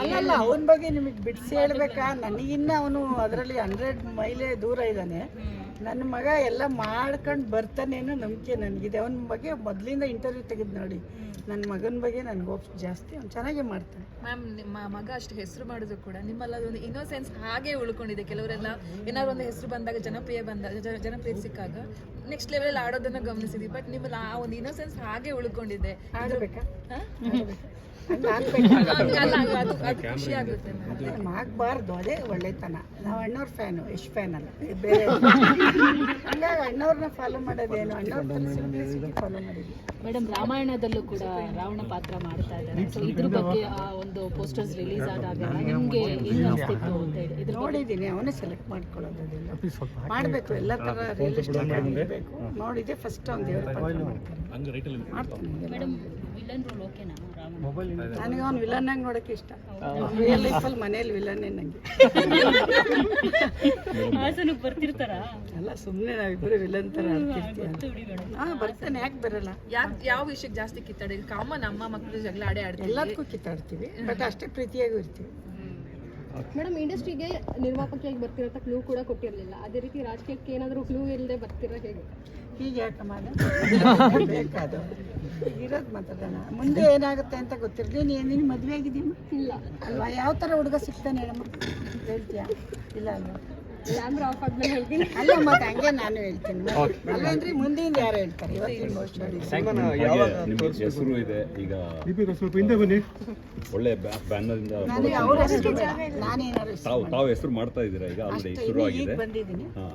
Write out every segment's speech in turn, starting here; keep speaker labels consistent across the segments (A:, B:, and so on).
A: ಅಲ್ಲಲ್ಲ ಅವನ ಬಗ್ಗೆ ನಿಮಗೆ ಬಿಡಿಸಿ ಹೇಳ್ಬೇಕಾ? ನನಗಿನ್ನ ಅವನು ಅದರಲ್ಲಿ ಹಂಡ್ರೆಡ್ ಮೈಲೇ ದೂರ ಇದ್ದಾನೆ. ನನ್ನ ಮಗ ಎಲ್ಲ ಮಾಡ್ಕೊಂಡು ಬರ್ತಾನೇನೋ ನಂಬಿಕೆ ನನಗಿದೆ. ಅವನ ಬಗ್ಗೆ ಮೊದಲಿಂದ ಇಂಟರ್ವ್ಯೂ ತೆಗೆದು ನೋಡಿ. ನನ್ನ ಮಗನ ಬಗ್ಗೆ ನನಗೆ ಹೋಪ್ಸ್ ಜಾಸ್ತಿ. ಅವ್ನು ಚೆನ್ನಾಗೇ ಮಾಡ್ತಾನೆ.
B: ಮ್ಯಾಮ್ ನಿಮ್ಮ ಮಗ ಅಷ್ಟು ಹೆಸರು ಮಾಡಿದ್ರು ಕೂಡ ನಿಮ್ಮಲ್ಲ ಅದೊಂದು ಇನ್ನೋಸೆನ್ಸ್ ಹಾಗೆ ಉಳ್ಕೊಂಡಿದೆ. ಕೆಲವರೆಲ್ಲ ಏನಾದ್ರು ಒಂದು ಹೆಸರು ಬಂದಾಗ ಜನಪ್ರಿಯ ಬಂದಾಗ ಜ- ಜನಪ್ರಿಯ ಸಿಕ್ಕಾಗ ನೆಕ್ಸ್ಟ್ ಲೆವೆಲ್ ಆಡೋದನ್ನ ಗಮನಿಸಿದ್ವಿ. ಬಟ್ ನಿಮ್ಮಲ್ಲಿ ಆ ಒಂದು ಇನ್ನೋಸೆನ್ಸ್ ಹಾಗೆ ಉಳ್ಕೊಂಡಿದೆ.
A: ಆಗಬೇಕಾ ಆಗಬಾರ್ದು ಅದೇ ಒಳ್ಳೆತನ. ನಾವು ಅಣ್ಣವ್ರ ಫ್ಯಾನು ಎಷ್ಟು ಫ್ಯಾನ್ ಅಲ್ಲ ಬೇರೆ ಹಂಗಾಗಿ ಅಣ್ಣವ್ರನ್ನ ಫಾಲೋ ಮಾಡೋದೇನು ಅಣ್ಣವ್ರ ಫಾಲೋ ಮಾಡಿದ್ವಿ
C: ಮೇಡಮ್ ರಾಮಾಯಣದಲ್ಲೂ ಕೂಡ ರಾವಣ ಪಾತ್ರ ಮಾಡ್ತಾ ಇದ್ದಾರೆ. ಸೊ ಇದ್ರ ಬಗ್ಗೆ ಆ ಒಂದು ಪೋಸ್ಟರ್ಸ್ ರಿಲೀಸ್ ಆದಾಗ ನಿಮ್ಗೆ ಇದು ಅನ್ಸ್ತಿತ್ತು ಅಂತ ಹೇಳಿ. ಇದ್ರ
A: ನೋಡಿದ್ದೀನಿ ಅವನೇ ಸೆಲೆಕ್ಟ್ ಮಾಡ್ಕೊಳ್ಳೋದು ಮಾಡಬೇಕು ಎಲ್ಲ ಥರ ರಿಯಲಿಸ್ಟಿಕ್ ಆಗಿರಬೇಕು ನೋಡಿದೆ ಫಸ್ಟ್ ಅವ್ನು ದೇವ್ರ ಪಾತ್ರ ಮಾಡ್ತಾನೆ ಮಾಡ್ತಾನೆ
C: ಮೇಡಮ್ ವಿಲನ್ ರೋಲ್ ಓಕೆನಾ
A: ನನಗೆ ಅವ್ನು ವಿಲನ್ ಹಂಗೆ ನೋಡೋಕೆ ಇಷ್ಟ. ರಿಯಲ್ ಲೈಫಲ್ಲಿ ಮನೇಲಿ ವಿಲನ್ನೇ ನನಗೆ
C: ಹಾಸನಕ್ಕೆ ಬರ್ತಿರ್ತಾರ?
A: ಅಲ್ಲ ಸುಮ್ಮನೆ ನಾವಿಬ್ಬರು ವಿಲನ್ ಥರ ಆಡ್ತಿರ್ತೀವಿ ಅಂತ ಹಾಂ ಬರ್ತಾನೆ ಯಾಕೆ ಬರಲ್ಲ?
B: ಯಾಕೆ ಯಾವ ವಿಷಯಕ್ಕೆ ಜಾಸ್ತಿ ಕಿತ್ತಾಡಿ? ಕಾಮನ್ ಅಮ್ಮ ಮಕ್ಕಳು ಜಗಳ ಆಡೇ ಆಡ್ತೀವಿ.
A: ಎಲ್ಲದಕ್ಕೂ ಕಿತ್ತಾಡ್ತೀವಿ ಬಟ್ ಅಷ್ಟೇ ಪ್ರೀತಿಯಾಗೂ ಇರ್ತೀವಿ.
D: ಮೇಡಮ್ ಇಂಡಸ್ಟ್ರಿಗೆ ನಿರ್ಮಾಪಕಿಯಾಗಿ ಬರ್ತಿರೋ ಕ್ಲೂ ಕೂಡ ಕೊಟ್ಟಿರಲಿಲ್ಲ. ಅದೇ ರೀತಿ ರಾಜಕೀಯಕ್ಕೆ ಏನಾದರೂ ಕ್ಲೂ ಇಲ್ಲದೆ ಬರ್ತಿರೋ ಹೇಗೆ?
A: ಹೀಗೆ ಯಾಕಮ್ಮ ಬೇಕಾದು ಇರೋದು ಮಾತಾಡೋಣ. ಮುಂದೆ ಏನಾಗುತ್ತೆ ಅಂತ ಗೊತ್ತಿರಲಿ. ನೀನು ಮದ್ವೆ ಮದುವೆ ಆಗಿದ್ದೀನಿ
D: ಇಲ್ಲ.
A: ಅಲ್ವಾ? ಯಾವ ಥರ ಹುಡುಗ ಸಿಗ್ತಾನೆ ಹೇಳಮ್ಮ ಹೇಳ್ತೀಯಾ? ಇಲ್ಲ ಅಲ್ವಾ?
D: ಕ್ಯಾಮ್ರಾ ಆಫ್ ಆದ್ಮೇಲೆ ಹೇಳ್ತೀನಿ.
A: ಅಲ್ಲ ಮತ್ತೆ ಹಂಗೆ ನಾನು ಹೇಳ್ತೀನಿ. ಅಲ್ಲೇನ್ರಿ ಯಾರು ಹೇಳ್ತಾರೆ? ಇವತ್ತಿನ
E: ಹೆಸರು ಇದೆ? ಈಗ
F: ಸ್ವಲ್ಪ ಹಿಂದೆ ಬನ್ನಿ.
E: ಒಳ್ಳೆ
A: ಅವ್ರ ಹೆಸರು ಹೆಸರು
E: ತಾವು ತಾವು ಹೆಸರು ಮಾಡ್ತಾ ಇದ್ದೀರಾ? ಈಗ ಆಲ್ರೆಡಿ ಶುರು
A: ಈಗ
E: ಆಗಿದೆ.
A: ಬಂದಿದ್ದೀನಿ.
E: ಹಾ.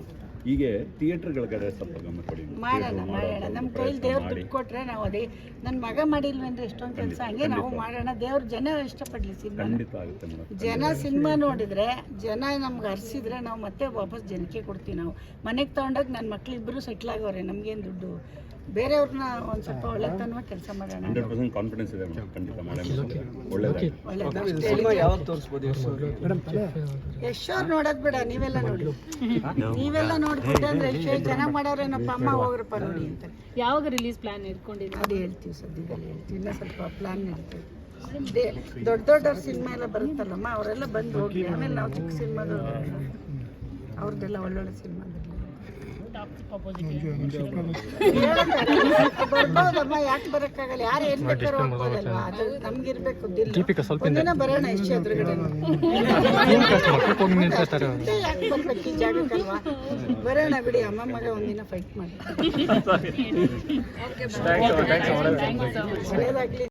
E: ಹೀಗೆ ಥಿಯೇಟರ್ಗಳ ಕಡೆ ಸ್ವಲ್ಪ ಗಮನ ಕೊಡಿ.
A: ಮಾಡೋಣ ಮಾಡೋಣ ನಮ್ಮ ಕೈಲಿ ದೇವ್ರು ದುಡ್ಡು ಕೊಟ್ರೆ ನಾವು ಅದೇ ನನ್ನ ಮಗ ಮಾಡಿಲ್ವೇಂದ್ರೆ ಎಷ್ಟೊಂದು ಕೆಲಸ ಹಂಗೆ ನಾವು ಮಾಡೋಣ. ದೇವ್ರ ಜನ ಇಷ್ಟಪಡ್ಲಿ ಸಿನಿಮಾ
E: ಖಂಡಿತ ಆಗುತ್ತೆ ಮೇಡಮ್
A: ಜನ ಸಿನಿಮಾ ನೋಡಿದ್ರೆ ಜನ ನಮ್ಗೆ ಹರಿಸಿದ್ರೆ ನಾವು ಮತ್ತೆ ವಾಪಸ್ ಜನಕ್ಕೆ ಕೊಡ್ತೀವಿ ನಾವು. ಮನೆಗೆ ತಗೊಂಡಾಗ ನನ್ನ ಮಕ್ಳು ಇಬ್ಬರು ಸೆಟ್ಲ್ ಆಗೋರೆ ನಮ್ಗೇನು ದುಡ್ಡು? ಬೇರೆಯವ್ರನ್ನ ಒಂದು ಸ್ವಲ್ಪ ಒಳ್ಳೆತನವ ಕೆಲಸ ಮಾಡೋಣ.
E: ಹಂಡ್ರೆಡ್ ಪರ್ಸೆಂಟ್ ಕಾನ್ಫಿಡೆನ್ಸ್ ಇದೆ ಮೇಡಮ್. ಖಂಡಿತ ಮಾಡೇ ಒಳ್ಳೆಯದಾಗಿ
A: ಒಳ್ಳೆದು ಅಷ್ಟೇ ಹೇಳಿದ್ದು. ಯಶ್ ಅವ್ರು ನೋಡೋದ್ ಬೇಡ ನೀವೆಲ್ಲ ನೋಡಿ. ನೀವೆಲ್ಲ ನೋಡ್ಬಿಟ್ಟು ಅಂದ್ರೆ ಯಶ್ ಜನ ಮಾಡೋರೇನಪ್ಪ ಅಮ್ಮ ಹೋಗ್ರಪ್ಪ ನೋಡಿ ಅಂತ.
C: ಯಾವಾಗ ರಿಲೀಸ್ ಪ್ಲಾನ್ ಇಟ್ಕೊಂಡಿದ್ದೀರಾ?
A: ಅದು ಹೇಳ್ತೀವಿ ಸದ್ಯದಲ್ಲಿ ಹೇಳ್ತೀವಿ. ಇನ್ನೂ ಸ್ವಲ್ಪ ಪ್ಲಾನ್ ನಡೀತೀವಿ ದೇ ದೊಡ್ಡ ದೊಡ್ಡವ್ರ ಸಿನಿಮಾ ಎಲ್ಲ ಬರುತ್ತಲ್ಲಮ್ಮ ಅವರೆಲ್ಲ ಬಂದು ಹೋಗಿ ಆಮೇಲೆ ನಾವು ಚಿಕ್ಕ ಸಿನಿಮಾದು ಅವ್ರದ್ದೆಲ್ಲ ಒಳ್ಳೊಳ್ಳೆ ಸಿನಿಮಾ ಬರ್ಬೋದಮ್ಮ ಯಾಕೆ ಬರೋಕ್ಕಾಗಲ್ಲ? ಯಾರು ಏನ್ ಬೇಕಾದ್ರೂ ಹೋಗ್ಬೋದಲ್ವಾ ಅದು ನಮ್ಗಿರ್ಬೇಕು ಸ್ವಲ್ಪ ಒಂದಿನ ಬರೋಣ ಇಷ್ಟು ಎದುರುಗಡೆ. ಯಾಕೆ ಬರ್ಬೇಕು ಈ ಜಾಗಕ್ಕಲ್ವಾ? ಬರೋಣ ಬಿಡಿ ಅಮ್ಮ ಮಗ ಒಂದಿನ ಫೈಟ್ ಮಾಡಿ.
B: ಓಕೆ
A: ಒಳ್ಳೇದಾಗ್ಲಿ.